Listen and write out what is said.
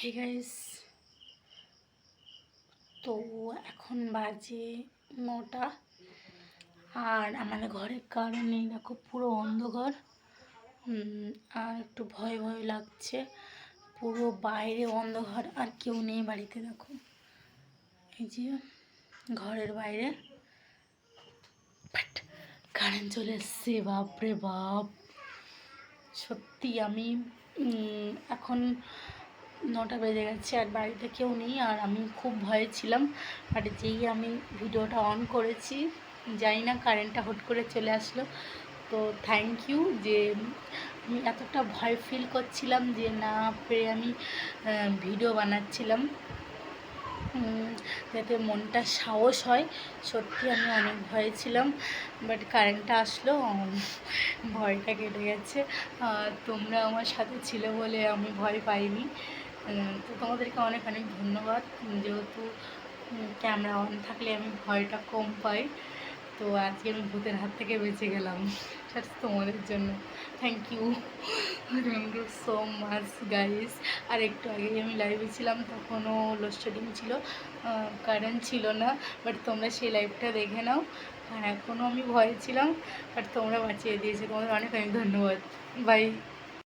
Hey guys তো এখন বাজে নটা। আর আমাদের ঘরের কারণে দেখো পুরো অন্ধকার। আর একটু ভয় ভয় লাগছে। পুরো বাইরে অন্ধকার, আর কেউ নেই বাড়িতে, দেখো। এই যে ঘরের বাইরে। বাট কারেন্ট চলে এসছে, বাপরে বাপ। সত্যি আমি এখন নটা বেজে গেছে আর বাড়িতে কেউ নেই আর আমি খুব ভয়ে ছিলাম। আর যেই আমি ভিডিওটা অন করেছি, জানি না কারেন্টটা হুট করে চলে আসলো। তো থ্যাংক ইউ যে আমি এতটা ভয় ফিল করছিলাম যে না পেরে আমি ভিডিও বানাচ্ছিলাম। যাতে মনটা সাহস হয়, সত্যি আমি অনেক ভয়ে ছিলাম। বাট কারেন্টটা আসলো ভয়টা কেটে গেছে। তোমরা আমার সাথে ছিল বলে আমি ভয় পাইনি। তো তোমাদেরকে অনেক অনেক ধন্যবাদ। যেহেতু ক্যামেরা অন থাকলে আমি ভয়টা কম পাই, তো আজকে আমি ভূতের হাত থেকে বেঁচে গেলাম। সেটা তোমাদের জন্য। Thank you thank you so much guys আর একটু আগেই আমি লাইভে ছিলাম, তখনও লোডশেডিং ছিল। কারেন্ট ছিল না বাট তোমরা সেই লাইভটা দেখে নাও। আর এখনও আমি ভয়ে ছিলাম বাট তোমরা বাঁচিয়ে দিয়েছ। তোমাদের অনেক অনেক ধন্যবাদ। বাই